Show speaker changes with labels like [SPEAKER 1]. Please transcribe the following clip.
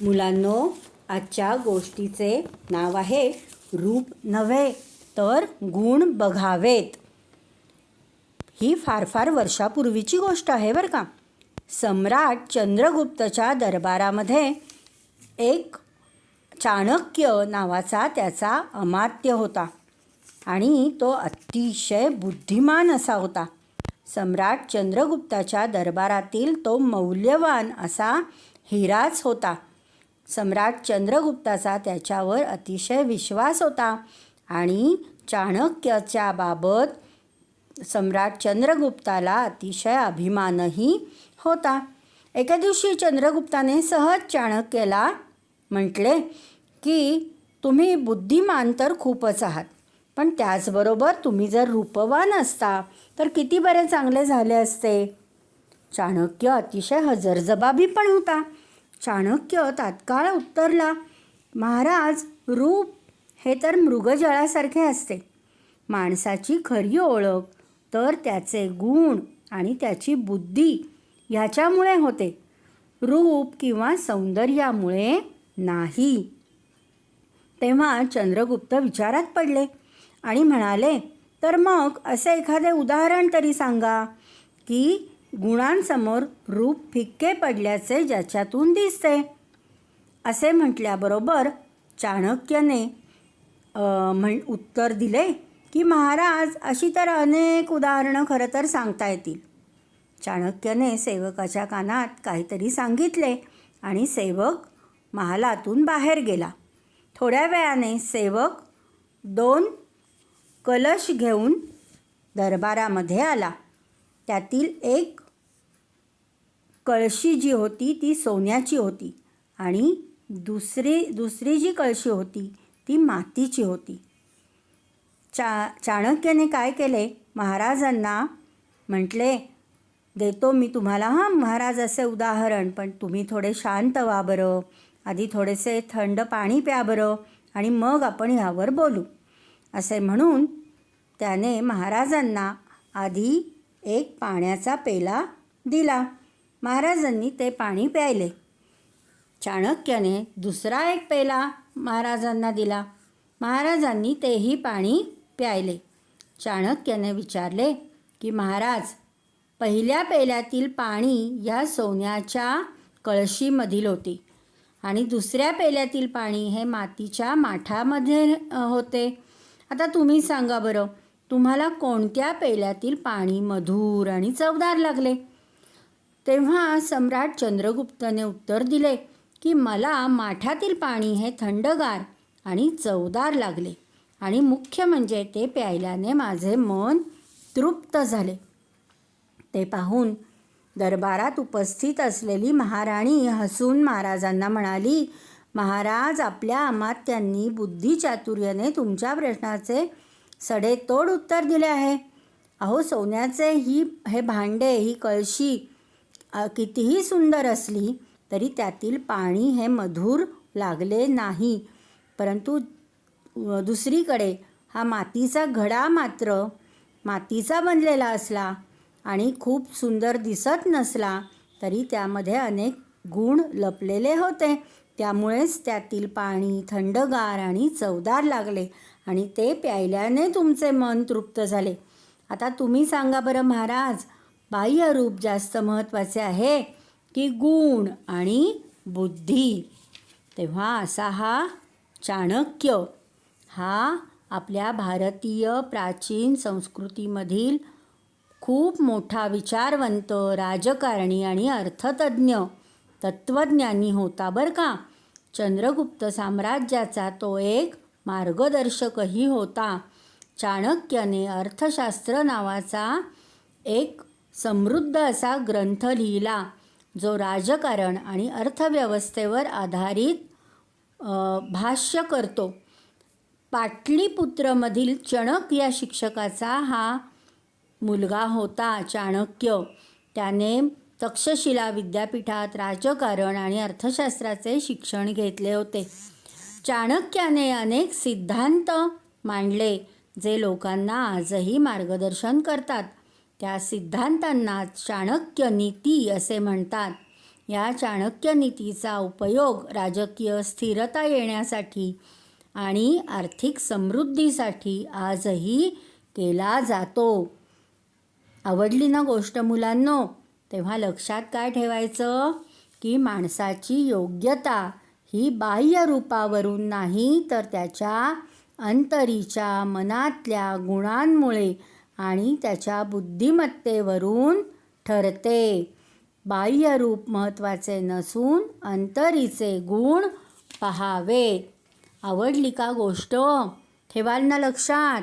[SPEAKER 1] मुलांनो आजच्या गोष्टीचे नाव आहे रूप नव्हे तर गुण बघावेत. ही फार फार वर्षापूर्वीची गोष्ट आहे बरं का. सम्राट चंद्रगुप्तच्या दरबारामध्ये एक चाणक्य नावाचा त्याचा अमात्य होता आणि तो अतिशय बुद्धिमान असा होता. सम्राट चंद्रगुप्ताच्या दरबारातील तो मौल्यवान असा हिराच होता. सम्राट चंद्रगुप्ताचा त्याच्यावर अतिशय विश्वास होता आणि चाणक्याच्या बाबत सम्राट चंद्रगुप्ताला अतिशय अभिमानही होता. एका दिवशी चंद्रगुप्ताने सहज चाणक्याला म्हटले की तुम्ही बुद्धिमान तर खूपच आहात पण त्याचबरोबर तुम्ही जर रूपवान असता तर किती बरे चांगले झाले असते. चाणक्य अतिशय हजरजबाबी पण होता. चाणक्य तात्काळ उत्तरला. महाराज रूप हे तर मृगजळासारखे असते. माणसाची खरी ओळख तर त्याचे गुण आणि त्याची बुद्धी ह्याच्यामुळे होते. रूप किंवा सौंदर्यामुळे नाही. तेव्हा चंद्रगुप्त विचारात पडले आणि म्हणाले तर मग असे एखादे उदाहरण तरी सांगा की गुणांसमोर रूप फिक्के पडल्याचे ज्याच्यातून दिसते. असे म्हटल्याबरोबर चाणक्याने म्हण उत्तर दिले की महाराज अशी तर अनेक उदाहरणं खरं तर सांगता येतील. चाणक्यने सेवकाच्या कानात काहीतरी सांगितले आणि सेवक महालातून बाहेर गेला. थोड्या वेळाने सेवक दोन कलश घेऊन दरबारामध्ये आला. त्यातील एक कळशी जी होती ती सोन्याची होती आणि दुसरी दुसरी जी कळशी होती ती मातीची होती. चा चाणक्याने काय केले? महाराजांना म्हटले देतो मी तुम्हाला हां महाराज असे उदाहरण पण तुम्ही थोडे शांत व्हा बरं. आधी थोडेसे थंड पाणी प्या बरं आणि मग आपण ह्यावर बोलू. असे म्हणून त्याने महाराजांना आधी एक पाण्याचा पेला दिला. महाराजांनी ते पाणी प्यायले. चाणक्याने दुसरा एक पेला महाराजांना दिला. महाराजांनी तेही पाणी प्यायले. चाणक्याने विचारले की महाराज पहिल्या पेल्यातील पाणी या सोन्याच्या कळशीमधील होती आणि दुसऱ्या पेल्यातील पाणी हे मातीच्या माठामध्ये होते. आता तुम्ही सांगा बरं तुम्हाला कोणत्या पेल्यातील पाणी मधुर आणि चवदार लागले? तेव्हा सम्राट चंद्रगुप्तने उत्तर दिले की मला माठातील पाणी हे थंडगार आणि चवदार लागले आणि मुख्य म्हणजे ते प्यायल्याने माझे मन तृप्त झाले. ते पाहून दरबारात उपस्थित असलेली महाराणी हसून महाराजांना म्हणाली महाराज आपल्या अमात्यांनी बुद्धिचातुर्याने तुमच्या प्रश्नाचे सडेतोड उत्तर दिले आहे. अहो सोन्याचे ही हे भांडे ही कळशी कितीही सुंदर असली तरी त्यातील पाणी हे मधुर लागले नाही. परंतु दुसरीकडे हा मातीचा घडा मात्र मातीचा बनलेला असला आणि खूप सुंदर दिसत नसला तरी त्यामध्ये अनेक गुण लपलेले होते. त्यामुळेच त्यातील पाणी थंडगार आणि चवदार लागले. आणि ते प्यायल्याने तुमचे मन तृप्त झाले. आता तुम्ही सांगा बरं महाराज बाह्य रूप जास्त महत्त्वाचे आहे की गुण आणि बुद्धी? तेव्हा असा हा चाणक्य हा आपल्या भारतीय प्राचीन संस्कृतीमधील खूप मोठा विचारवंत राजकारणी आणि अर्थतज्ज्ञ तत्त्वज्ञानी होता बरं का? चंद्रगुप्त साम्राज्याचा तो एक मार्गदर्शकही होता. चाणक्याने अर्थशास्त्र नावाचा एक समृद्ध असा ग्रंथ लिहिला जो राजकारण आणि अर्थव्यवस्थेवर आधारित भाष्य करतो. पाटलीपुत्रमधील चणक या शिक्षकाचा हा मुलगा होता चाणक्य. त्याने तक्षशिला विद्यापीठात राजकारण आणि अर्थशास्त्राचे शिक्षण घेतले होते. चाणक्याने अनेक सिद्धांत मांडले जे लोकांना आजही मार्गदर्शन करतात. त्या सिद्धांतांना चाणक्य नीती असे म्हणतात. या चाणक्य नीतीचा उपयोग राजकीय स्थिरता येण्यासाठी आणि आर्थिक समृद्धीसाठी आजही केला जातो. आवडली ना गोष्ट मुलांनो? तेव्हा लक्षात काय ठेवायचं? की माणसाची योग्यता ही बाह्य रूपावरून नाही तर त्याच्या अंतरीच्या मनातल्या गुणांमुळे आणि त्याच्या बुद्धिमत्तेवरून ठरते. बाह्य रूप महत्त्वाचे नसून अंतरीचे गुण पहावे. आवडली का गोष्ट? ठेवाल ना लक्षात.